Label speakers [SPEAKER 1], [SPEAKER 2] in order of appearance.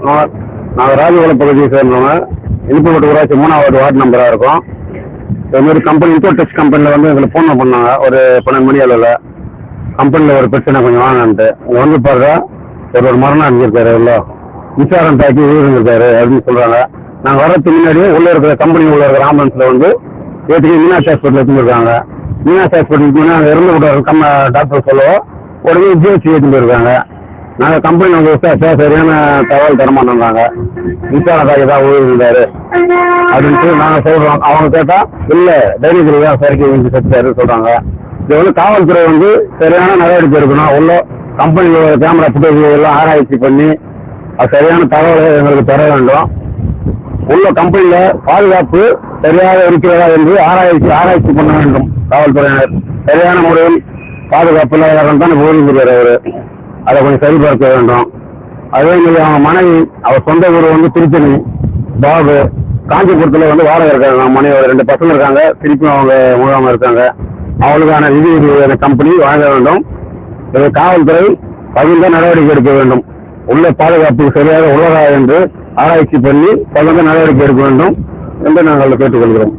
[SPEAKER 1] குமார் நாங்கள் ராஜகுலம் பகுதியை சேர்ந்தவங்க. இனிப்பட்டு ஊராட்சி மூணாவது வார்டு நம்பராக இருக்கும். இது மாதிரி கம்பெனி இன்கோடெக்ஸ் கம்பெனியில் வந்து எங்களுக்கு ஃபோன் பண்ணாங்க. ஒரு பன்னெண்டு மணி அளவில். கம்பெனியில் ஒரு பிரச்சனை கொஞ்சம் வாங்கன்ட்டு இங்கே வந்து பாருங்க ஒரு ஒரு மரணம் அடைஞ்சிருக்காரு உள்ள மின்சாரம் தாக்கி உயிரிழந்திருக்காரு அப்படின்னு சொல்கிறாங்க நாங்கள் வரதுக்கு முன்னாடியே உள்ளே இருக்கிற கம்பெனி உள்ள இருக்கிற ஆம்புலன்ஸில் வந்து ஏற்றுக்கு மீனாட்சி ஹாஸ்பிட்டல் எடுத்துருக்காங்க மீனாட்சி ஹாஸ்பிட்டலுக்கு முன்னாடி அங்கே இறந்து விட கம்ம டாக்டர் சொல்லவோ உடனே ஜிஹெச் ஏற்றி போயிருக்காங்க. நாங்கள் கம்பெனி வந்து விசாரிச்சா சரியான தகவல் தர மாட்டேங்கிறாங்க மின்சாரம் தாக்கி தான் உயிரிழந்தாரு அப்படின்ட்டு நாங்க சொல்றோம். அவங்க கேட்டா இல்ல டைனிங் தான் சரிக்கு வந்து செத்தாரு சொல்றாங்க. இது வந்து காவல்துறை வந்து சரியான நடவடிக்கை எடுக்கணும். உள்ள கம்பெனி கேமரா புட்டேஜ் எல்லாம் ஆராய்ச்சி பண்ணி அது சரியான தகவலை எங்களுக்கு தர வேண்டும். உள்ள கம்பெனியில பாதுகாப்பு சரியாக இருக்கிறதா என்று ஆராய்ச்சி ஆராய்ச்சி பண்ண வேண்டும். காவல்துறையினர். சரியான முறையில் பாதுகாப்பு இல்லாத தான் ஓய்வுகிறார் அவரு. அதை கொஞ்சம் சரிபார்க்க வேண்டும். அதே மாதிரி அவங்க மனைவி அவர் சொந்த ஊர் வந்து திருத்தணி பாபு காஞ்சிபுரத்துல வந்து வாடகை இருக்காங்க. மனைவி ரெண்டு பசங்க இருக்காங்க. திருப்பியும் அவங்க முகாம இருக்காங்க. அவங்களுக்கான நிதி கம்பெனி வாங்க வேண்டும். இது காவல்துறை தகுந்த நடவடிக்கை எடுக்க வேண்டும். உள்ள பாதுகாப்பு சரியாக உள்ளதா என்று ஆராய்ச்சி பண்ணி தகுந்த நடவடிக்கை எடுக்க வேண்டும் என்று நாங்கள் கேட்டுக்கொள்கிறோம்.